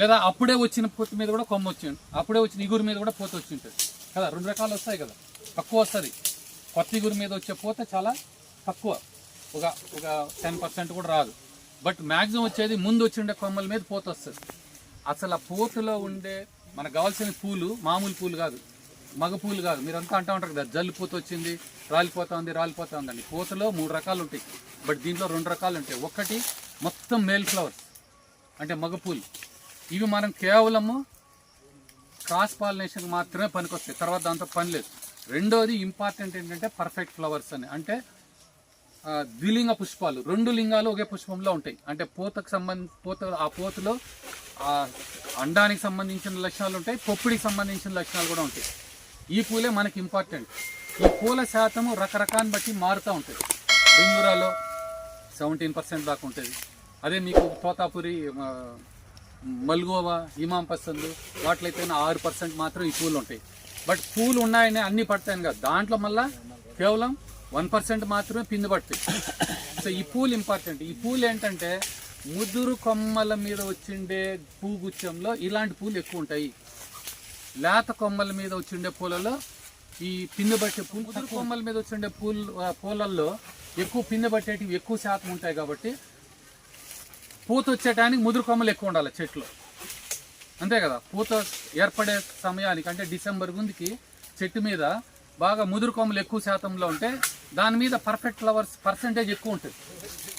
లేదా అప్పుడే వచ్చిన పూత మీద కూడా కొమ్మ వచ్చి అప్పుడే వచ్చిన ఇగురు మీద కూడా పూత వచ్చి ఉంటుంది. కదా రెండు రకాలు వస్తాయి కదా. తక్కువ వస్తుంది. కొత్త ఇగురు మీద వచ్చే పూత చాలా తక్కువ. ఒక ఒక టెన్ పర్సెంట్ కూడా రాదు. బట్ మ్యాక్సిమం వచ్చేది ముందు వచ్చిండే కొమ్మల మీద పూత వస్తుంది. అసలు ఆ పూతలో ఉండే మనకు కావాల్సిన పూలు మామూలు పూలు కాదు. మగ పూలు కాదు. మీరంతా అంటూ ఉంటారు కదా జల్లు పూత వచ్చింది రాలిపోతా ఉంది రాలిపోతా ఉందండి పూతలో మూడు రకాలు ఉంటాయి. బట్ దీంట్లో రెండు రకాలు ఉంటాయి. ఒకటి మొత్తం మేల్ ఫ్లవర్స్ అంటే మగ పూలు. ఇవి మనం కేవలము క్రాస్ పాలినేషన్కి మాత్రమే పనికొస్తాయి. తర్వాత దాంతో పని లేదు. రెండోది ఇంపార్టెంట్ ఏంటంటే పర్ఫెక్ట్ ఫ్లవర్స్ అని. అంటే ద్విలింగ పుష్పాలు. రెండు లింగాలు ఒకే పుష్పంలో ఉంటాయి. అంటే పూతకు సంబంధ పూత ఆ పూతలో ఆ అండానికి సంబంధించిన లక్షణాలు ఉంటాయి. పొప్పుడికి సంబంధించిన లక్షణాలు కూడా ఉంటాయి. ఈ పూలే మనకి ఇంపార్టెంట్. ఈ పూల శాతము రకరకాన్ని బట్టి మారుతూ ఉంటుంది. బెంగురాలో సెవెంటీన్ పర్సెంట్ దాకా ఉంటుంది. అదే మీకు తోతాపురి మల్గోవా ఇమాం పసందు వాటిలో అయితే ఆరు పర్సెంట్ మాత్రం ఈ పూలు ఉంటాయి. బట్ పూలు ఉన్నాయని అన్ని పడతాయని కాదు. దాంట్లో మళ్ళా కేవలం వన్ పర్సెంట్ మాత్రమే పిండి పడతాయి. సో ఈ పూలు ఇంపార్టెంట్ ఈ పూలు ఏంటంటే ముదురు కొమ్మల మీద వచ్చిండే పూగుచ్చంలో ఇలాంటి పూలు ఎక్కువ ఉంటాయి. లేత కొమ్మల మీద వచ్చిండే పూలలో ఈ పిండి పట్టే పూలు ముదురు కొమ్మల మీద వచ్చిండే పూలు పూలల్లో ఎక్కువ పిండి పట్టేటివి ఎక్కువ శాతం ఉంటాయి కాబట్టి పూత వచ్చేటానికి ముదురు కొమ్మలు ఎక్కువ ఉండాలి చెట్లు. అంతే కదా? పూత ఏర్పడే సమయానికి అంటే డిసెంబర్ ముందుకి చెట్టు మీద బాగా ముదురు కొమ్మలు ఎక్కువ శాతంలో ఉంటే దాని మీద పర్ఫెక్ట్ ఫ్లవర్స్ పర్సంటేజ్ ఎక్కువ ఉంటుంది.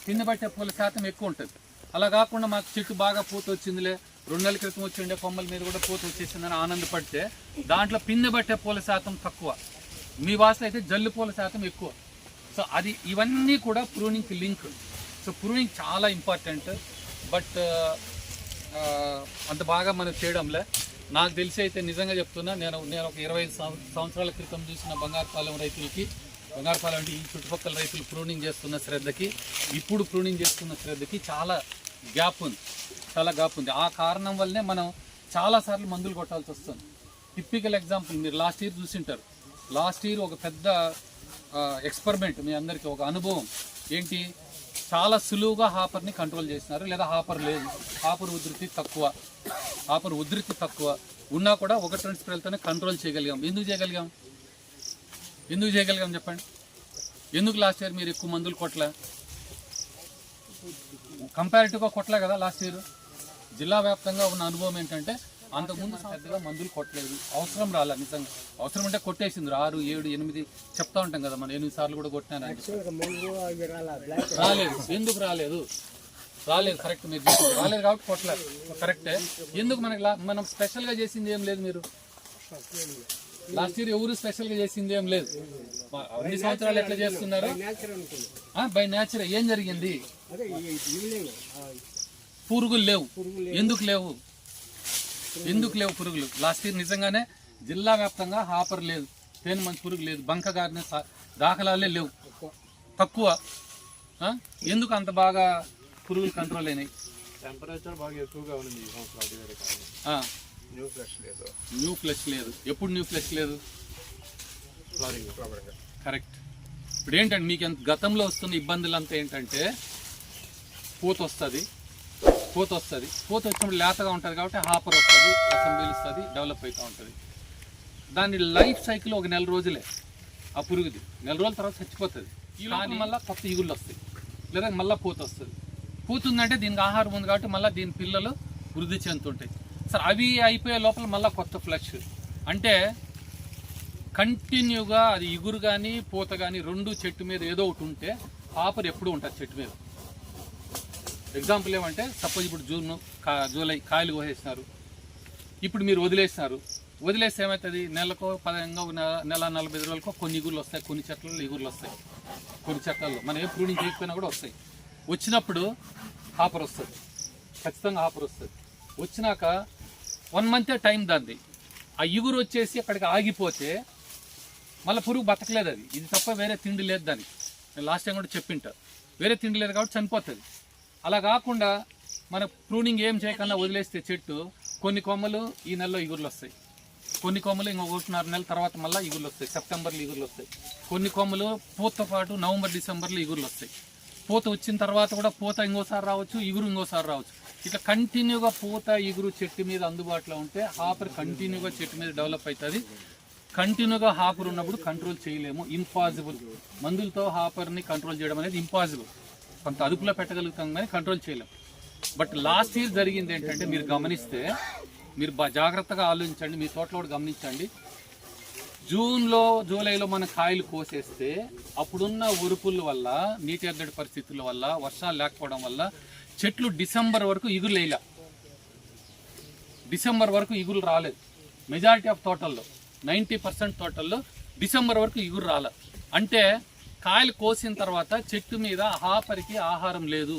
కింద పట్టే పూల శాతం ఎక్కువ ఉంటుంది. అలా కాకుండా మాకు చెట్టు బాగా పూత వచ్చిందిలే. రెండు నెలల క్రితం వచ్చి ఉండే కొమ్మల మీద కూడా పూత వచ్చేసిందని ఆనందపడితే దాంట్లో పిండి పట్టే పూల శాతం తక్కువ. మీ వాసన అయితే జల్లు పూల శాతం ఎక్కువ. సో అది ఇవన్నీ కూడా ప్రూనింగ్కి లింక్. సో ప్రూనింగ్ చాలా ఇంపార్టెంట్. బట్ అంత బాగా మనం చేయడంలే. నాకు తెలిసి అయితే నిజంగా చెప్తున్నా నేను నేను ఒక ఇరవై సంవత్సరాల క్రితం చూసిన బంగారుపాలెం రైతులకి బంగారుపాలెం అంటే ఈ చుట్టుపక్కల రైతులు ప్రూనింగ్ చేస్తున్న శ్రద్ధకి ఇప్పుడు ప్రూనింగ్ చేస్తున్న శ్రద్ధకి చాలా గ్యాప్ ఉంది. చాలా గ్యాప్ ఉంది. ఆ కారణం వల్లనే మనం చాలాసార్లు మందులు కొట్టాల్సి వస్తుంది. టిప్పికల్ ఎగ్జాంపుల్ మీరు లాస్ట్ ఇయర్ చూసింటారు. లాస్ట్ ఇయర్ ఒక పెద్ద ఎక్స్పెరిమెంట్ మీ అందరికీ ఒక అనుభవం. ఏంటి? చాలా సులువుగా హాపర్ని కంట్రోల్ చేసినారు. లేదా హాపర్ లేదు. హాపర్ ఉధృతి తక్కువ. హాపర్ ఉధృతి తక్కువ. ఉన్నా కూడా ఒకటి రెండు స్ప్రేలతోనే కంట్రోల్ చేయగలిగాం. ఎందుకు చేయగలిగాం? ఎందుకు చేయగలిగాం చెప్పండి? ఎందుకు లాస్ట్ ఇయర్ మీరు ఎక్కువ మందులు కొట్టలే కంపారిటివ్గా కొట్టలే కదా లాస్ట్ ఇయర్. జిల్లా వ్యాప్తంగా ఉన్న అనుభవం ఏంటంటే అంతకుముందు పెద్దగా మందులు కొట్టలేదు. అవసరం రాలే నిజంగా. అవసరం అంటే కొట్టేసింది ఆరు ఏడు ఎనిమిది చెప్తా ఉంటాం కదా మనం ఎనిమిది సార్లు కూడా కొట్టినాను రాలేదు. ఎందుకు రాలేదు? రాలేదు కరెక్ట్ మీరు. రాలేదు కాబట్టి కొట్టలేదు. కరెక్టే ఎందుకు మనకి మనం స్పెషల్గా చేసింది ఏం లేదు మీరు? లాస్ట్ ఇయర్ ఎవరు స్పెషల్గా చేసింది ఏం లేదు? అన్ని సంవత్సరాలు ఎట్లా చేస్తున్నారు? బై నేచర్ ఏం జరిగింది? పురుగులు లేవు. ఎందుకు లేవు? ఎందుకు లేవు పురుగులు? లాస్ట్ ఇయర్ నిజంగానే జిల్లా వ్యాప్తంగా హాపర్ లేదు. తేనె మంచి పురుగు లేదు. బంక గారిన దాఖలాలే లేవు. తక్కువ? ఎందుకు అంత బాగా పురుగులు కంట్రోల్ అయినాయి? టెంపరేచర్ బాగా ఎక్కువగా ఉంది న్యూ ఫ్రెష్ లేదు. న్యూ ఫ్లెష్ లేదు. ఎప్పుడు న్యూ ఫ్లెష్ లేదు? కరెక్ట్ ఇప్పుడు ఏంటంటే మీకు ఎంత గతంలో వస్తున్న ఇబ్బందులు అంతా ఏంటంటే పూత వస్తుంది. పూత వస్తుంది. పూత వచ్చినప్పుడు లేతగా ఉంటుంది కాబట్టి హాపర్ వస్తుంది రసం పీలుస్తుంది డెవలప్ అవుతూ ఉంటుంది. దాని లైఫ్ సైకిల్ ఒక నెల రోజులే. ఆ పురుగుది. నెల రోజుల తర్వాత చచ్చిపోతుంది. ఈ లోపల మళ్ళీ కొత్త ఈగుళ్ళు వస్తాయి. లేదా మళ్ళీ పూత వస్తుంది. పూత ఉందంటే దీనికి ఆహారం ఉంది కాబట్టి మళ్ళీ దీని పిల్లలు వృద్ధి చెందుతుంటాయి. సరే అవి అయిపోయే లోపల మళ్ళీ కొత్త ఫ్లష్. అంటే కంటిన్యూగా అది ఇగురు కానీ పూత కానీ రెండు చెట్టు మీద ఏదో ఒకటి ఉంటే ఆపర్ ఎప్పుడూ ఉంటుంది చెట్టు మీద. ఎగ్జాంపుల్ ఏమంటే సపోజ్ ఇప్పుడు జూన్ కా జూలై కాయలు కోసేసినారు. ఇప్పుడు మీరు వదిలేసినారు. వదిలేస్తే ఏమవుతుంది నెలకో పదంగా నెల నెల నలభై రోజులకో కొన్ని ఇగుర్లు వస్తాయి కొన్ని చెట్లలో ఇగుర్లు వస్తాయి. కొన్ని చెట్లలో. మనం ఏ ప్రూనింగ్ చేయకపోయినా కూడా వస్తాయి. వచ్చినప్పుడు హాపర్ వస్తుంది. ఖచ్చితంగా హాపర్ వస్తుంది. వచ్చినాక వన్ మంతే టైం దాన్ని ఆ ఇగురు వచ్చేసి అక్కడికి ఆగిపోతే మళ్ళీ పురుగు బతకలేదు అది. ఇది తప్ప వేరే తిండి లేదు దానికి. నేను లాస్ట్ టైం కూడా చెప్పింటా. వేరే తిండి లేదు కాబట్టి చనిపోతుంది. అలా కాకుండా మన ప్రూనింగ్ ఏం చేయకుండా వదిలేస్తే చెట్టు కొన్ని కొమ్మలు ఈ నెలలో ఇగుర్లు వస్తాయి. కొన్ని కొమ్మలు ఇంకొక ఒకటిన్నర నెల తర్వాత మళ్ళీ ఇగుర్లు వస్తాయి. సెప్టెంబర్లో ఇగుర్లు వస్తాయి. కొన్ని కొమ్మలు పూతతో పాటు నవంబర్ డిసెంబర్లో ఇగుర్లు వస్తాయి. పూత వచ్చిన తర్వాత కూడా పూత ఇంకోసారి రావచ్చు ఇగురు ఇంకోసారి రావచ్చు. ఇట్లా కంటిన్యూగా పూత ఇగురు చెట్టు మీద అందుబాటులో ఉంటే హాపర్ కంటిన్యూగా చెట్టు మీద డెవలప్ అవుతుంది. కంటిన్యూగా హాపర్ ఉన్నప్పుడు కంట్రోల్ చేయలేము. ఇంపాసిబుల్ మందులతో హాపర్ని కంట్రోల్ చేయడం అనేది ఇంపాసిబుల్ కొంత అదుపులో పెట్టగలుగుతాం కానీ కంట్రోల్ చేయలేం. బట్ లాస్ట్ ఇయర్ జరిగింది ఏంటంటే మీరు గమనిస్తే మీరు బా- జాగ్రత్తగా ఆలోచించండి మీ తోటలో కూడా గమనించండి. జూన్లో జూలైలో మన కాయలు కోసేస్తే అప్పుడున్న ఉరుపుల వల్ల నీటి ఎద్దడి పరిస్థితుల వల్ల వర్షాలు లేకపోవడం వల్ల చెట్లు డిసెంబర్ వరకు ఇగురు లేలా డిసెంబర్ వరకు ఇగురు రాలేదు. మెజారిటీ ఆఫ్ తోటల్లో నైంటీ పర్సెంట్ తోటల్లో డిసెంబర్ వరకు ఇగురు రాలేదు అంటే కాయలు కోసిన తర్వాత చెట్టు మీద హాపరికి ఆహారం లేదు.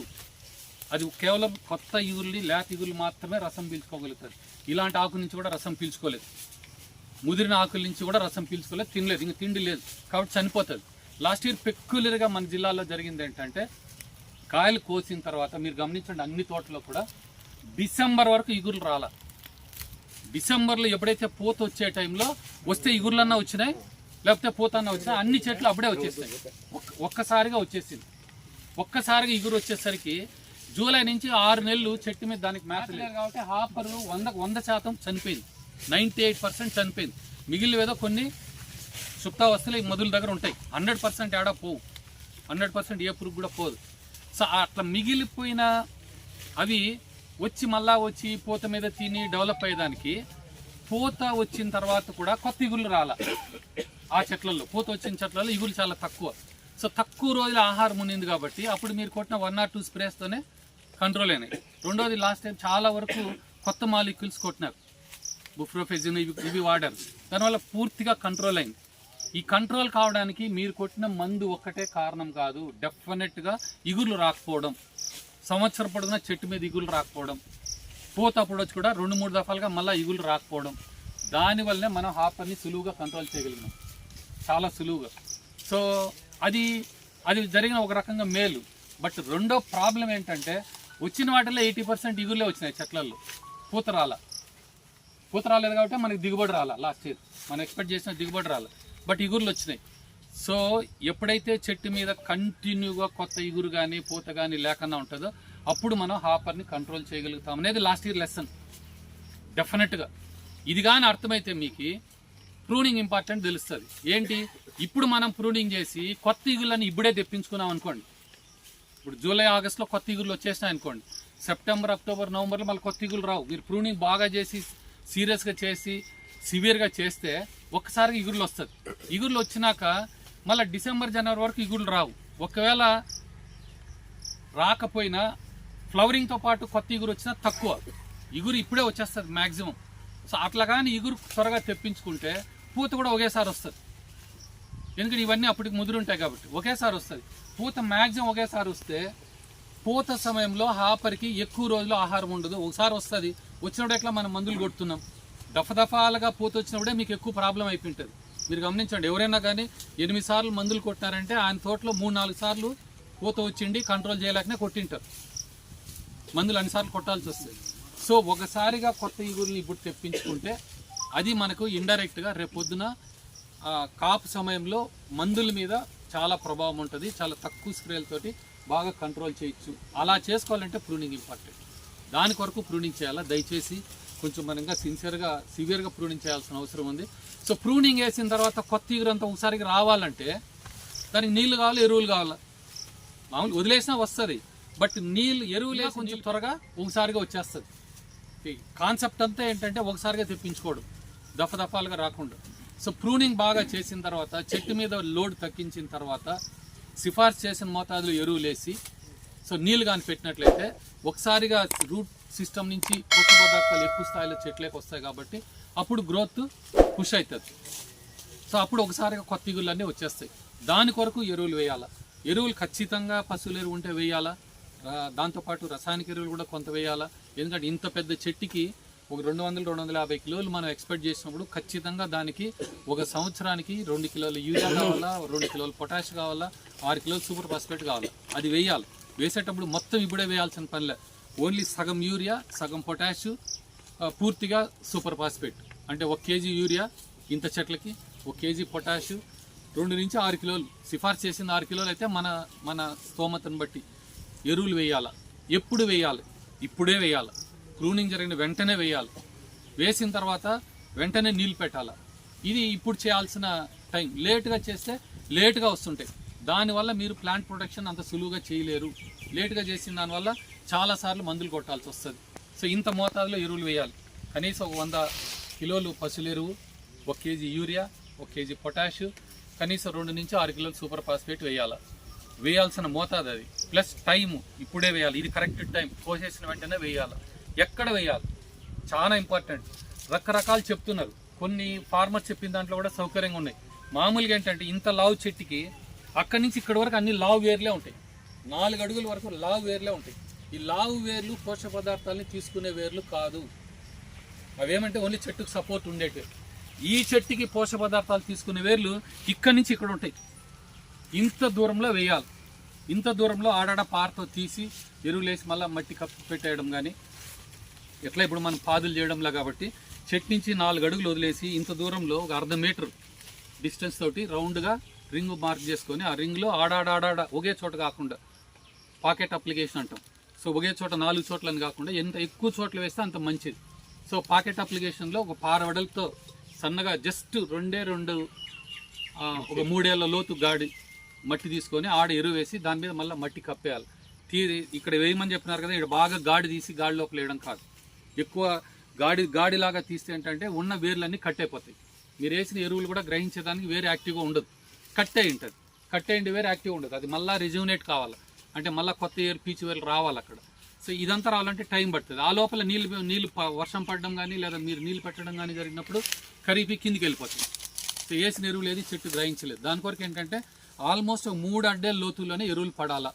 అది కేవలం కొత్త ఇగుల్ని లేత ఇగులు మాత్రమే రసం పీల్చుకోగలుగుతారు. ఇలాంటి ఆకు నుంచి కూడా రసం పీల్చుకోలేదు. ముదిరిన ఆకుల నుంచి కూడా రసం పీల్చుకోలేదు తినలేదు ఇంక తిండి లేదు కాబట్టి చనిపోతుంది లాస్ట్ ఇయర్ పెక్యులర్గా మన జిల్లాలో జరిగింది ఏంటంటే కాయలు కోసిన తర్వాత మీరు గమనించండి అన్ని తోటలో కూడా డిసెంబర్ వరకు ఇగురు రాల. డిసెంబర్లో ఎప్పుడైతే పూత వచ్చే టైంలో వస్తే ఇగుర్లన్నా వచ్చినాయి? లేకపోతే పోతాన్న వచ్చినా అన్ని చెట్లు అప్పుడే వచ్చేస్తాయి. ఒక్కసారిగా వచ్చేసింది. ఒక్కసారిగా ఇగురు వచ్చేసరికి జూలై నుంచి ఆరు నెలలు చెట్టు మీద దానికి మేత లేదు. కాబట్టి హాపర్ వంద వంద శాతం చనిపోయింది. నైంటీ ఎయిట్ పర్సెంట్ చనిపోయింది. మిగిలిన కొన్ని సుప్తావస్థలు మధుల దగ్గర ఉంటాయి. హండ్రెడ్ పర్సెంట్ ఏడా పోవు. హండ్రెడ్ పర్సెంట్ ఏ పురుగు కూడా పోదు. సో అట్లా మిగిలిపోయిన అవి వచ్చి మళ్ళా వచ్చి పూత మీద తిని డెవలప్ అయ్యేదానికి పూత వచ్చిన తర్వాత కూడా కొత్త ఇగుళ్ళు రాలే. ఆ చెట్లలో పూత వచ్చిన చెట్లలో ఇగులు చాలా తక్కువ. సో తక్కువ రోజుల ఆహారం ఉన్నింది కాబట్టి అప్పుడు మీరు కొట్టిన వన్ ఆర్ టూ స్ప్రేస్తోనే కంట్రోల్ అయినాయి. రెండోది లాస్ట్ టైం చాలా వరకు కొత్త మాలిక్యూల్స్ కొట్టినారు. బుఫ్రోఫెజిన్ ఇవి ఇవి వాడారు. దానివల్ల పూర్తిగా కంట్రోల్ అయింది. ఈ కంట్రోల్ కావడానికి మీరు కొట్టిన మందు ఒక్కటే కారణం కాదు. డెఫినెట్గా ఇగులు రాకపోవడం. సంవత్సరం పొడుగున చెట్టు మీద ఇగులు రాకపోవడం. పూత అప్పుడు వచ్చి కూడా రెండు మూడు దఫాలుగా మళ్ళీ ఇగులు రాకపోవడం. దానివల్లనే మనం హాపర్ని సులువుగా కంట్రోల్ చేయగలిగినాం. చాలా సులువుగా. సో అది అది జరిగిన ఒక రకంగా మేలు. బట్ రెండో ప్రాబ్లం ఏంటంటే వచ్చిన వాటిలో ఎయిటీ పర్సెంట్ ఇగురులే వచ్చినాయి చెట్లలో పూత రాల పూత రాలేదు కాబట్టి మనకి దిగుబడి రాల లాస్ట్ ఇయర్. మనం ఎక్స్పెక్ట్ చేసిన దిగుబడి రాల. బట్ ఇగురులు వచ్చినాయి. సో ఎప్పుడైతే చెట్టు మీద కంటిన్యూగా కొత్త ఇగురు కానీ పూత కానీ లేకుండా ఉంటుందో అప్పుడు మనం హాపర్ని కంట్రోల్ చేయగలుగుతాం. అనేది లాస్ట్ ఇయర్ లెసన్. డెఫినెట్గా. ఇది కానీ అర్థమైతే మీకు ప్రూనింగ్ ఇంపార్టెంట్ తెలుస్తుంది. ఏంటి? ఇప్పుడు మనం ప్రూనింగ్ చేసి కొత్త ఈగులను ఇప్పుడే తెప్పించుకున్నాం అనుకోండి. ఇప్పుడు జూలై ఆగస్ట్లో కొత్త ఈగులు వచ్చేసినాయి అనుకోండి. సెప్టెంబర్ అక్టోబర్ నవంబర్లో మళ్ళీ కొత్త ఇగులు రావు. మీరు ప్రూనింగ్ బాగా చేసి సీరియస్గా చేసి సివియర్గా చేస్తే ఒక్కసారిగా ఇగుర్లు వస్తుంది. ఇగుర్లు వచ్చినాక మళ్ళీ డిసెంబర్ జనవరి వరకు ఇగుర్లు రావు. ఒకవేళ రాకపోయినా ఫ్లవరింగ్తో పాటు కొత్త ఇగురు వచ్చినా తక్కువ. ఇగురు ఇప్పుడే వచ్చేస్తుంది మ్యాక్సిమం సో అట్లా కానీ ఇగురు త్వరగా తెప్పించుకుంటే పూత కూడా ఒకేసారి వస్తుంది. ఎందుకంటే ఇవన్నీ అప్పటికి ముదురుంటాయి కాబట్టి ఒకేసారి వస్తుంది. పూత మ్యాక్సిమం ఒకేసారి వస్తే పూత సమయంలో హాపర్కి ఎక్కువ రోజులు ఆహారం ఉండదు. ఒకసారి వస్తుంది. వచ్చినప్పుడు ఎట్లా మనం మందులు కొడుతున్నాం? దఫదఫాలుగా పూత వచ్చినప్పుడే మీకు ఎక్కువ ప్రాబ్లం అయిపోయింటుంది. మీరు గమనించండి ఎవరైనా కానీ ఎనిమిది సార్లు మందులు కొట్టినారంటే ఆయన తోటలో మూడు నాలుగు సార్లు పూత వచ్చిండి కంట్రోల్ చేయలేకనే కొట్టింటారు. మందులు అన్నిసార్లు కొట్టాల్సి వస్తుంది. సో ఒకసారిగా కొత్త ఈగుల్ని ఇప్పుడు తెప్పించుకుంటే అది మనకు ఇండైరెక్ట్గా రేపొద్దున కాపు సమయంలో మందుల మీద చాలా ప్రభావం ఉంటుంది. చాలా తక్కువ స్ప్రేలతోటి బాగా కంట్రోల్ చేయొచ్చు. అలా చేసుకోవాలంటే ప్రూనింగ్ ఇంపార్టెంట్ దాని కొరకు ప్రూనింగ్ చేయాలా? దయచేసి కొంచెం మనంగా సిన్సియర్గా సివియర్గా ప్రూనింగ్ చేయాల్సిన అవసరం ఉంది. సో ప్రూనింగ్ వేసిన తర్వాత కొత్త ఈగురంతా ఒకసారికి రావాలంటే దానికి నీళ్ళు కావాలి? ఎరువులు కావాలి? మామూలు వదిలేసినా వస్తుంది. బట్ నీళ్ళు ఎరువులే కొంచెం త్వరగా ఒకసారిగా వచ్చేస్తుంది. కాన్సెప్ట్ అంతా ఏంటంటే ఒకసారిగా తెప్పించుకోవడం. దఫ దఫాలుగా రాకుండా. సో ప్రూనింగ్ బాగా చేసిన తర్వాత చెట్టు మీద లోడ్ తగ్గించిన తర్వాత సిఫార్సు చేసిన మోతాదులో ఎరువులేసి సో నీళ్ళు కానీ పెట్టినట్లయితే ఒకసారిగా రూట్ సిస్టమ్ నుంచి కొత్త పదార్థాలు ఎక్కువ స్థాయిలో చెట్లేకి వస్తాయి కాబట్టి అప్పుడు గ్రోత్ పుష్ అవుతుంది సో అప్పుడు ఒకసారిగా కొత్త ఇగుళ్ళన్నీ వచ్చేస్తాయి. దాని కొరకు ఎరువులు వేయాలా? ఎరువులు ఖచ్చితంగా పశువుల ఎరువు ఉంటే వేయాలా? దాంతోపాటు రసాయనిక ఎరువులు కూడా కొంత వేయాలా? ఎందుకంటే ఇంత పెద్ద చెట్టుకి ఒక రెండు వందలు రెండు వందల యాభై కిలోలు మనం ఎక్స్పెక్ట్ చేసినప్పుడు ఖచ్చితంగా దానికి ఒక సంవత్సరానికి రెండు కిలోలు యూరియా కావాలా రెండు కిలోలు పొటాష్ కావాలా ఆరు కిలోలు సూపర్ ఫాస్ఫేట్ కావాలా. అది వేయాలి. వేసేటప్పుడు మొత్తం ఇప్పుడే వేయాల్సిన పనిలే. ఓన్లీ సగం యూరియా సగం పొటాష్ పూర్తిగా సూపర్ ఫాస్ఫేట్. అంటే ఒక కేజీ యూరియా ఇంత చెట్లకి ఒక కేజీ పొటాష్ రెండు నుంచి ఆరు కిలోలు. సిఫార్సు చేసిన ఆరు కిలోలు అయితే మన మన స్తోమతను బట్టి ఎరువులు వేయాలి. ఎప్పుడు వేయాలి? ఇప్పుడే వేయాలి. క్రూనింగ్ జరిగిన వెంటనే వేయాలి. వేసిన తర్వాత వెంటనే నీళ్ళు పెట్టాలి. ఇది ఇప్పుడు చేయాల్సిన టైం. లేట్గా చేస్తే లేట్గా వస్తుంటాయి. దానివల్ల మీరు ప్లాంట్ ప్రొటెక్షన్ అంత సులువుగా చేయలేరు. లేట్గా చేసిన దానివల్ల చాలాసార్లు మందులు కొట్టాల్సి వస్తుంది. సో ఇంత మోతాదులో ఎరువులు వేయాలి. కనీసం ఒక వంద కిలోలు పశువుల ఎరువు ఒక కేజీ యూరియా ఒక కేజీ పొటాష్ కనీసం రెండు నుంచి ఆరు కిలోలు సూపర్ ఫాస్ఫేట్ వేయాలి. వేయాల్సిన మోతాదు అది. ప్లస్ టైము ఇప్పుడే వేయాలి. ఇది కరెక్ట్ టైం. కోసేసిన వెంటనే వేయాలి. ఎక్కడ వేయాలి? చాలా ఇంపార్టెంట్. రకరకాలు చెప్తున్నారు. కొన్ని ఫార్మర్స్ చెప్పిన దాంట్లో కూడా సౌకర్యంగా ఉన్నాయి. మామూలుగా ఏంటంటే ఇంత లావు చెట్టుకి అక్కడి నుంచి ఇక్కడి వరకు అన్ని లావు వేర్లే ఉంటాయి. నాలుగు అడుగుల వరకు లావు వేర్లే ఉంటాయి. ఈ లావు వేర్లు పోషక పదార్థాలని తీసుకునే వేర్లు కాదు. అవేమంటే ఓన్లీ చెట్టుకు సపోర్ట్ ఉండేటివి. ఈ చెట్టుకి పోషక పదార్థాలు తీసుకునే వేర్లు ఇక్కడి నుంచి ఇక్కడ ఉంటాయి. ఇంత దూరంలో వేయాలి. ఇంత దూరంలో ఆడాడ పారతో తీసి ఎరువులేసి మళ్ళీ మట్టి కప్పు పెట్టేయడం కానీ ఎట్లా ఇప్పుడు మనం పాదులు చేయడంలా కాబట్టి చెట్టు నుంచి నాలుగు అడుగులు వదిలేసి ఇంత దూరంలో ఒక అర్ధ మీటర్ డిస్టెన్స్ తోటి రౌండ్గా రింగ్ మార్క్ చేసుకొని ఆ రింగ్లో ఆడాడాడాడ ఒకే చోట కాకుండా పాకెట్ అప్లికేషన్ అంటాం. సో ఒకే చోట నాలుగు చోట్లని కాకుండా ఎంత ఎక్కువ చోట్ల వేస్తే అంత మంచిది. సో పాకెట్ అప్లికేషన్లో ఒక పారవడలతో సన్నగా జస్ట్ రెండే రెండు ఒక మూడేళ్ళ లోతు గాడి మట్టి తీసుకొని ఆడ ఎరువు వేసి దాని మీద మళ్ళీ మట్టి కప్పేయాలి. తీ ఇక్కడ వేయమని చెప్పినారు కదా ఇక్కడ బాగా గాడి తీసి గాడిలోకి వేయడం కాదు. ఎక్కువ గాడి గాడిలాగా తీస్తే ఏంటంటే ఉన్న వేర్లన్నీ కట్టయిపోతాయి మీరు వేసిన ఎరువులు కూడా గ్రహించేదానికి వేరే యాక్టివ్గా ఉండదు. కట్టే ఉంటుంది. కట్టేయండి వేరే యాక్టివ్ ఉండదు. అది మళ్ళీ రిజ్యూనేట్ కావాలి. అంటే మళ్ళీ కొత్త ఏరు పీచు వేర్లు రావాలి అక్కడ. సో ఇదంతా రావాలంటే టైం పడుతుంది. ఆ లోపల నీళ్ళు నీళ్ళు ప- వర్షం పడడం కానీ లేదా మీరు నీళ్ళు పెట్టడం కానీ జరిగినప్పుడు ఖరీఫీ కిందికి వెళ్ళిపోతుంది. సో వేసిన ఎరువులు ఏది చెట్టు గ్రహించలేదు. దాని కొరకు ఏంటంటే ఆల్మోస్ట్ మూడు అడ్డే లోతుల్లోనే ఎరువులు పడాలా.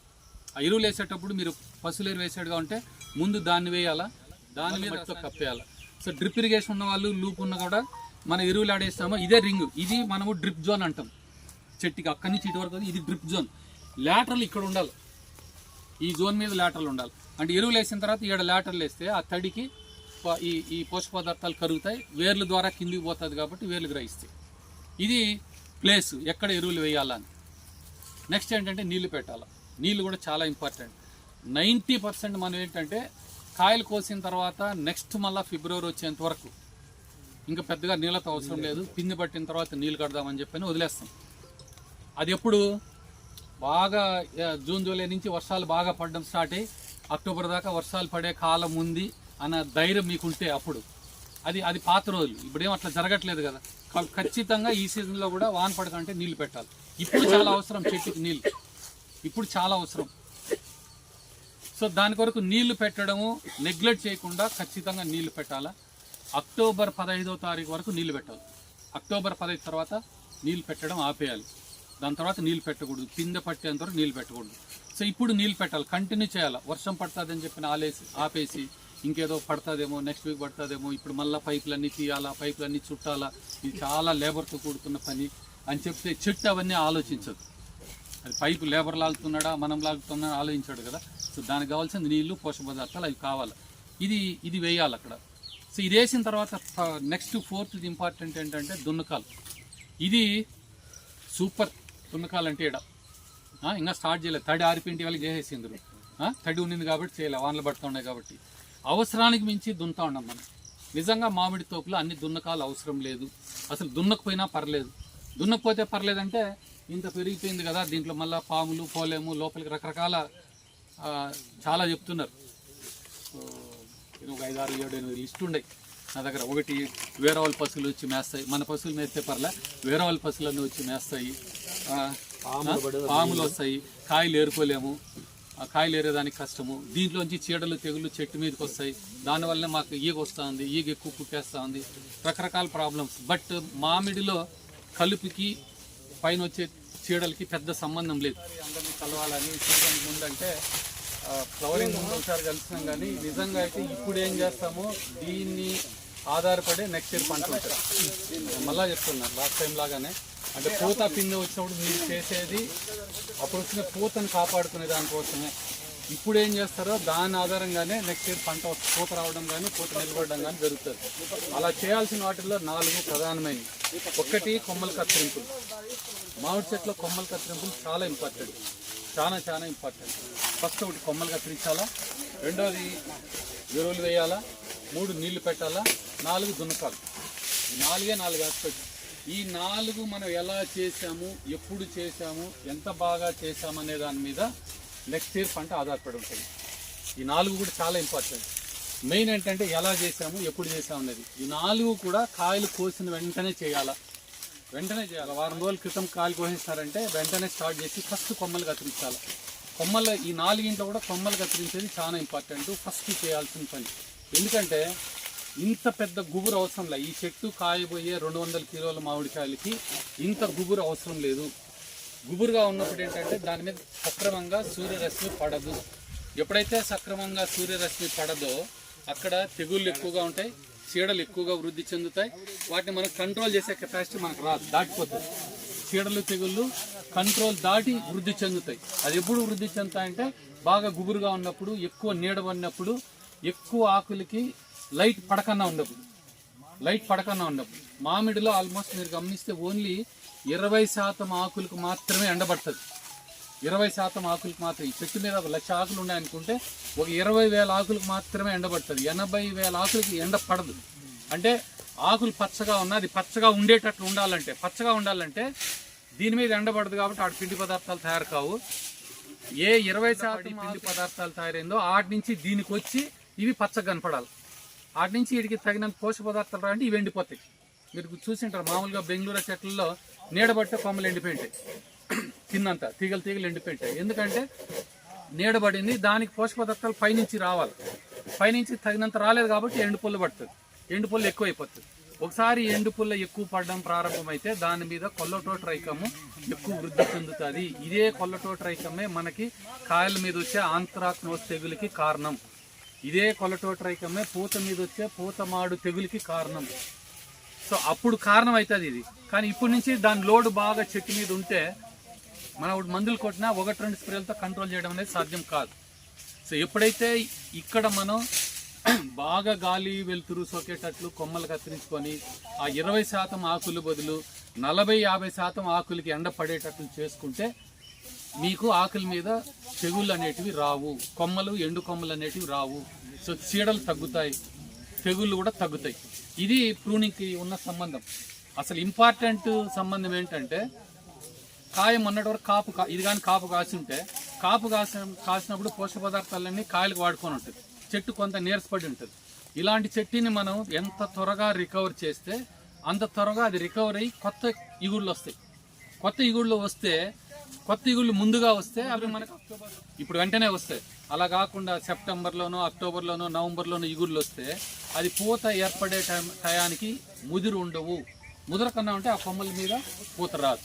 ఆ ఎరువులు వేసేటప్పుడు మీరు పశువులు ఎరువు వేసాడుగా ఉంటే ముందు దాన్ని వేయాలా? దాని మీద మట్టితో కప్పేయాలా. సో డ్రిప్ ఇరిగేషన్ ఉన్న వాళ్ళు లూప్ ఉన్న కూడా మన ఎరువులు ఆడేస్తామో ఇదే రింగ్. ఇది మనము డ్రిప్ జోన్ అంటాం. చెట్టుకి అక్కడి నుంచి ఇటు వరకు ఇది డ్రిప్ జోన్. లాటరల్ ఇక్కడ ఉండాలి. ఈ జోన్ మీద లాటరల్ ఉండాలి. అంటే ఎరువులు వేసిన తర్వాత ఇక్కడ లాటరల్ వేస్తే ఆ తడికి ఈ ఈ పోషక పదార్థాలు కరుగుతాయి. వేర్ల ద్వారా కిందికి పోతుంది కాబట్టి వేర్లు గ్రహిస్తాయి. ఇది ప్లేస్ ఎక్కడ ఎరువులు వేయాలని. నెక్స్ట్ ఏంటంటే నీళ్ళు పెట్టాలి. నీళ్ళు కూడా చాలా ఇంపార్టెంట్. నైంటీ పర్సెంట్ మనం ఏంటంటే కాయలు కోసిన తర్వాత నెక్స్ట్ మళ్ళీ ఫిబ్రవరి వచ్చేంత వరకు. ఇంకా పెద్దగా నీళ్ళతో అవసరం లేదు. పిండి పట్టిన తర్వాత నీళ్ళు కడదామని చెప్పని వదిలేస్తాం. అది ఎప్పుడు? బాగా జూన్ జూలై నుంచి వర్షాలు బాగా పడడం స్టార్ట్ అయ్యి అక్టోబర్ దాకా వర్షాలు పడే కాలం ఉంది అన్న ధైర్యం మీకుంటే అప్పుడు. అది అది పాత రోజులు. ఇప్పుడేం అట్లా జరగట్లేదు కదా. ఖచ్చితంగా ఈ సీజన్లో కూడా వాన పడకంటే నీళ్ళు పెట్టాలి. ఇప్పుడు చాలా అవసరం చెట్టుకి నీళ్ళు. ఇప్పుడు చాలా అవసరం. సో దాని కొరకు నీళ్ళు పెట్టడము నెగ్లెక్ట్ చేయకుండా ఖచ్చితంగా నీళ్ళు పెట్టాలా? అక్టోబర్ పదహైదో తారీఖు వరకు నీళ్ళు పెట్టాలి. అక్టోబర్ పదహైదు తర్వాత నీళ్ళు పెట్టడం ఆపేయాలి. దాని తర్వాత నీళ్ళు పెట్టకూడదు. కింద పట్టేంత వరకు నీళ్ళు పెట్టకూడదు. సో ఇప్పుడు నీళ్ళు పెట్టాలి. కంటిన్యూ చేయాలి? వర్షం పడుతుందని చెప్పిన ఆలేసి ఆపేసి ఇంకేదో పడుతుందేమో నెక్స్ట్ వీక్ పడుతుందేమో ఇప్పుడు మళ్ళీ పైపులన్నీ తీయాలా పైపులన్నీ చుట్టాలా? ఇది చాలా లేబర్తో కూడుకున్న పని అని చెప్తే చెట్టు అవన్నీ ఆలోచించదు. అది పైపు లేబర్ లాగుతున్నాడా మనం లాగుతున్నా ఆలోచించాడు కదా. సో దానికి కావాల్సింది నీళ్ళు పోషక పదార్థాలు అవి కావాలి. ఇది ఇది వేయాలి అక్కడ. సో ఇది వేసిన తర్వాత నెక్స్ట్ ఫోర్త్ ఇంపార్టెంట్ ఏంటంటే దున్నకాలు. ఇది సూపర్ దున్నకాలు అంటే ఇడ ఇంకా స్టార్ట్ చేయలేదు. తడి ఆరిపింటి వాళ్ళకి చేసేసిందరు తడి ఉన్నింది కాబట్టి చేయలే వానలు పడుతున్నాయి కాబట్టి. అవసరానికి మించి దున్నుతా ఉన్నాం మనం. నిజంగా మామిడి తోపులో అన్ని దున్నకాలు అవసరం లేదు. అసలు దున్నకపోయినా పర్లేదు. దున్నకపోతే పర్లేదంటే ఇంత పెరిగిపోయింది కదా దీంట్లో మళ్ళీ పాములు పోలేము లోపలికి రకరకాల చాలా చెప్తున్నారు. ఒక ఐదు ఆరు ఏడు ఎనిమిది లిస్ట్ ఉన్నాయి నా దగ్గర ఒకటి వేరే వాళ్ళ పశువులు వచ్చి మేస్తాయి. మన పశువులు మేస్తే పర్లే. వేరే వాళ్ళ పశువులన్నీ వచ్చి మేస్తాయి. పాములు వస్తాయి. కాయలు ఏరుకోలేము. ఆ కాయలు ఏరేదానికి కష్టము. దీంట్లోంచి చీడలు తెగులు చెట్టు మీదకి వస్తాయి. దానివల్లనే మాకు ఈగ వస్తూ ఉంది ఈగ ఎక్కువ కుక్కేస్తూ ఉంది రకరకాల ప్రాబ్లమ్స్. బట్ మామిడిలో కలుపుకి పైన వచ్చే చీడలకి పెద్ద సంబంధం లేదు. అందరినీ కలవాలని సీజన్ ముందంటే ఫ్లవరింగ్ ముందు ఒకసారి కలిసినాం కానీ నిజంగా అయితే ఇప్పుడు ఏం చేస్తామో దీన్ని ఆధారపడే నెక్స్ట్ ఇయర్ పంట ఉంటుంది. మళ్ళా చెప్తున్నాను లాస్ట్ టైం లాగానే. అంటే పూత పిండి వచ్చినప్పుడు మీరు చేసేది అప్పుడు వచ్చిన పూతను కాపాడుకునే దానికోసమే. ఇప్పుడు ఏం చేస్తారో దాని ఆధారంగానే నెక్స్ట్ ఇయర్ పంట పూత రావడం కానీ పూత నిలబడడం కానీ జరుగుతుంది. అలా చేయాల్సిన వాటిల్లో నాలుగు ప్రధానమైనవి. ఒకటి కొమ్మల కత్తిరింపులు మామిడి చెట్ల కొమ్మల కత్తిరింపులు చాలా ఇంపార్టెంట్ చాలా చాలా ఇంపార్టెంట్ ఫస్ట్ ఒకటి కొమ్మలు కత్తిరించాలా. రెండోది ఎరువులు వేయాలా. మూడు నీళ్ళు పెట్టాలా. నాలుగు దున్నకాలు నాలుగే నాలుగు ఆస్పెక్ట్స్ ఈ నాలుగు మనం ఎలా చేసాము ఎప్పుడు చేసాము ఎంత బాగా చేశామనే దాని మీద నెక్స్ట్ ఇయర్ పంట ఆధారపడి ఉంటుంది. ఈ నాలుగు కూడా చాలా ఇంపార్టెంట్. మెయిన్ ఏంటంటే ఎలా చేసాము ఎప్పుడు చేసాము అనేది. ఈ నాలుగు కూడా కాయలు కోసిన వెంటనే చేయాలా? వెంటనే చేయాలి? వారం రోజుల క్రితం కాయలు కోసేస్తారంటే వెంటనే స్టార్ట్ చేసి ఫస్ట్ కొమ్మలు కత్తిరించాలి? కొమ్మల్లో ఈ నాలుగింట్లో కూడా కొమ్మలు కత్తిరించేది చాలా ఇంపార్టెంట్. ఫస్ట్ చేయాల్సిన పని. ఎందుకంటే ఇంత పెద్ద గుబురు అవసరం లేదు ఈ చెట్టు కాయబోయే రెండు వందల కిలోల మామిడికాయలకి ఇంత గుబురు అవసరం లేదు. గుబురుగా ఉన్నప్పుడు ఏంటంటే దాని మీద సక్రమంగా సూర్యరశ్మి పడదు. ఎప్పుడైతే సక్రమంగా సూర్యరశ్మి పడదో అక్కడ తెగుళ్ళు ఎక్కువగా ఉంటాయి చీడలు ఎక్కువగా వృద్ధి చెందుతాయి. వాటిని మనం కంట్రోల్ చేసే కెపాసిటీ మనకు రాదు దాటిపోతుంది. చీడలు తెగుళ్ళు కంట్రోల్ దాటి వృద్ధి చెందుతాయి. అది ఎప్పుడు వృద్ధి చెందుతాయంటే బాగా గుబురుగా ఉన్నప్పుడు ఎక్కువ నీడ ఉన్నప్పుడు ఎక్కువ ఆకులకి లైట్ పడకన్నా ఉన్నప్పుడు లైట్ పడకన్నా ఉన్నప్పుడు మామిడిలో ఆల్మోస్ట్ మీరు గమనిస్తే ఓన్లీ ఇరవై శాతం ఆకులకు మాత్రమే ఎండబడుతుంది. ఇరవై శాతం ఆకులకు మాత్రం ఈ చెట్టు మీద ఒక లక్ష ఆకులు ఉన్నాయనుకుంటే ఒక ఇరవై వేల ఆకులకు మాత్రమే ఎండబడుతుంది. ఎనభై వేల ఆకులకి ఎండ పడదు. అంటే ఆకులు పచ్చగా ఉన్నా అది పచ్చగా ఉండేటట్లు ఉండాలంటే పచ్చగా ఉండాలంటే దీని మీద ఎండబడదు కాబట్టి ఆడ పిండి పదార్థాలు తయారు కావు. ఏ ఇరవై శాతం పిండి పదార్థాలు తయారైందో ఆటి నుంచి దీనికి వచ్చి ఇవి పచ్చగా కనపడాలి. ఆటి నుంచి వీటికి తగినంత పోషక పదార్థాలు రాండి ఇవి ఎండిపోతాయి. మీరు చూసింటారు మామూలుగా బెంగళూరు చెట్లలో నీడబట్టే కొమ్మలు ఎండిపోయింటాయి. కిందంతా తీగలు తీగలు ఎండిపోయింటాయి. ఎందుకంటే నీడబడింది దానికి పోషక పదార్థాలు పైనుంచి రావాలి. పైనుంచి తగినంత రాలేదు కాబట్టి ఎండు పుల్ల పడుతుంది. ఎండు పుల్ల ఎక్కువ అయిపోతుంది ఒకసారి ఎండు పుల్ల ఎక్కువ పడడం ప్రారంభమైతే దాని మీద కొల్లటోట రైకము ఎక్కువ వృద్ధి చెందుతుంది. ఇదే కొల్లటోట రైకమే మనకి కాయల మీద వచ్చే ఆంత్రాక్నోస్ తెగులకి కారణం. ఇదే కొల్లటోట రైకమే పూత మీద వచ్చే పూతమాడు తెగులకి కారణం. సో అప్పుడు కారణం అవుతుంది ఇది. కానీ ఇప్పటి నుంచి దాని లోడ్ బాగా చెట్టు మీద ఉంటే మనం మందులు కొట్టినా ఒకటి రెండు స్ప్రేలతో కంట్రోల్ చేయడం అనేది సాధ్యం కాదు. సో ఎప్పుడైతే ఇక్కడ మనం బాగా గాలి వెలుతురు సోకేటట్లు కొమ్మలు కత్తిరించుకొని ఆ ఇరవై శాతం ఆకులు బదులు నలభై యాభై శాతం ఆకులకి ఎండ పడేటట్లు చేసుకుంటే మీకు ఆకుల మీద తెగుళ్ళు అనేటివి రావు. కొమ్మలు ఎండు కొమ్మలు అనేటివి రావు. సో చీడలు తగ్గుతాయి. తెగుళ్ళు కూడా తగ్గుతాయి. ఇది ప్రూనింగ్కి ఉన్న సంబంధం. అసలు ఇంపార్టెంట్ సంబంధం ఏంటంటే కాయ మొన్నటి వరకు కాపు కా- ఇది కానీ కాపు కాసి ఉంటే కాపు కాసిన కాసినప్పుడు పోషక పదార్థాలన్నీ కాయలకు వాడుకొని ఉంటుంది. చెట్టు కొంత నీరసపడి ఉంటుంది. ఇలాంటి చెట్టుని మనం ఎంత త్వరగా రికవర్ చేస్తే అంత త్వరగా అది రికవర్ అయ్యి కొత్త ఇగుళ్ళు వస్తాయి. కొత్త ఇగుళ్ళు వస్తే కొత్త ఇగుళ్ళు ముందుగా వస్తే అవి మనకు ఇప్పుడు వెంటనే వస్తాయి. అలా కాకుండా సెప్టెంబర్లోనో అక్టోబర్లోనో నవంబర్లోనో ఇగుళ్ళు వస్తే అది పూత ఏర్పడే టైం టయానికి ముదిరు ఉండవు. ముదరకన్నా ఉంటే ఆ కొమ్మల మీద పూత రాదు.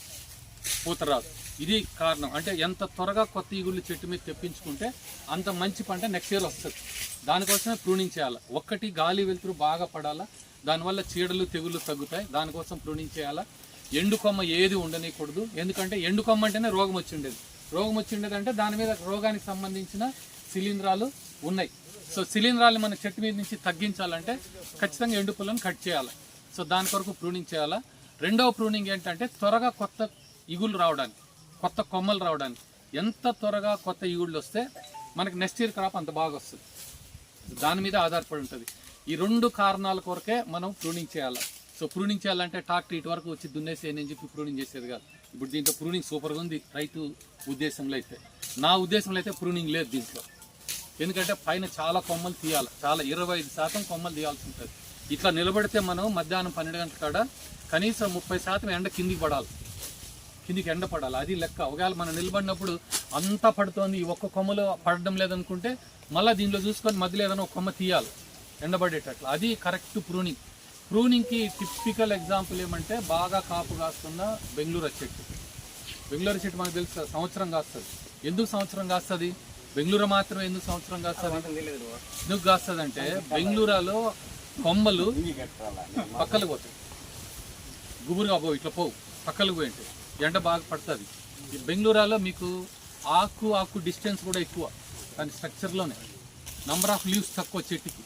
పూత రాదు. ఇది కారణం. అంటే ఎంత త్వరగా కొత్త ఈగుళ్ళు చెట్టు మీద తెప్పించుకుంటే అంత మంచి పంట నెక్స్ట్ ఇయర్ వస్తుంది. దానికోసమే ప్రూనింగ్ చేయాలి. ఒక్కటి గాలి వెలుతురు బాగా పడాలా? దానివల్ల చీడలు తెగుళ్ళు తగ్గుతాయి. దానికోసం ప్రూనింగ్ చేయాలా? ఎండు కొమ్మ ఏది ఉండనీయకూడదు ఎందుకంటే ఎండు కొమ్మ అంటేనే రోగం వచ్చి ఉండేది రోగం వచ్చి ఉండేది అంటే దాని మీద రోగానికి సంబంధించిన శిలీంధ్రాలు ఉన్నాయి. సో శిలీంధ్రాలు మన చెట్టు మీద నుంచి తగ్గించాలంటే ఖచ్చితంగా ఎండు పుల్లను కట్ చేయాలి. సో దాని కొరకు ప్రూనింగ్ చేయాలా? రెండవ ప్రూనింగ్ ఏంటంటే త్వరగా కొత్త ఇగుళ్ళు రావడానికి కొత్త కొమ్మలు రావడానికి. ఎంత త్వరగా కొత్త ఇగుళ్ళు వస్తే మనకి నెక్స్ట్ ఇయర్ క్రాప్ అంత బాగా వస్తుంది. దాని మీద ఆధారపడి ఉంటుంది. ఈ రెండు కారణాల కొరకే మనం ప్రూనింగ్ చేయాలి. సో ప్రూనింగ్ చేయాలంటే ట్రాక్టర్ ఇటు వరకు వచ్చి దున్నేసేయని చెప్పి ప్రూనింగ్ చేసేది కాదు. ఇప్పుడు దీంట్లో ప్రూనింగ్ సూపర్గా ఉంది. రైతు ఉద్దేశంలో అయితే. నా ఉద్దేశంలో అయితే ప్రూనింగ్ లేదు దీంట్లో. ఎందుకంటే పైన చాలా కొమ్మలు తీయాలి. చాలా ఇరవై ఐదు శాతం కొమ్మలు తీయాల్సి ఉంటుంది. ఇట్లా నిలబడితే మనం మధ్యాహ్నం పన్నెండు గంటల కాడ కనీసం ముప్పై శాతం ఎండ కిందికి పడాలి. కిందికి ఎండ పడాలి. అది లెక్క. ఒకవేళ మనం నిలబడినప్పుడు అంతా పడుతోంది ఈ ఒక్క కొమ్మలో పడడం లేదనుకుంటే మళ్ళీ దీనిలో చూసుకొని మధ్యలో ఏదైనా ఒక కొమ్మ తీయాలి. ఎండబడేటట్లు అది కరెక్ట్ ప్రూనింగ్ ప్రూనింగ్కి టిపికల్ ఎగ్జాంపుల్ ఏమంటే బాగా కాపు కాస్తున్న బెంగళూరు చెట్టు బెంగళూరు చెట్టు మనకు తెలుసు సంవత్సరం కాస్తుంది. ఎందుకు సంవత్సరం కాస్తుంది? బెంగళూరు మాత్రమే ఎందుకు సంవత్సరం కాస్తుంది? ఎందుకు కాస్తుంది అంటే బెంగళూరులో కొమ్మలు పక్కలు పోతాయి. గుబురుగా పోవు ఇట్లా పోవు పక్కలకు పోయి ఉంటాయి. ఎండ బాగా పడుతుంది. ఈ బెంగళూరులో మీకు ఆకు ఆకు డిస్టెన్స్ కూడా ఎక్కువ. దాని స్ట్రక్చర్లోనే నంబర్ ఆఫ్ లీవ్స్ తక్కువ చెట్టుకి.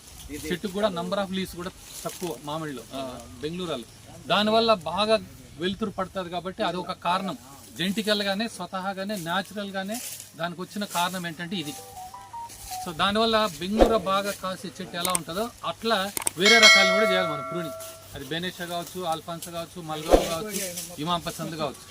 చెట్టుకు కూడా నంబర్ ఆఫ్ లీవ్స్ కూడా తక్కువ మామిడిలో బెంగళూరులో. దానివల్ల బాగా వెలుతురు పడుతుంది కాబట్టి అది ఒక కారణం. జెంటికల్గానే స్వతహాగానే న్యాచురల్గానే దానికి వచ్చిన కారణం ఏంటంటే ఇది. సో దానివల్ల బెంగళూరు బాగా కాసే చెట్టు ఎలా ఉంటుందో అట్లా వేరే రకాలు కూడా చేయాలి మనం. ప్రూనింగ్. అది బెనేషా కావచ్చు ఆల్ఫాన్స్ కావచ్చు మల్గోవా కావచ్చు ఇమాంపసంద్ కావచ్చు.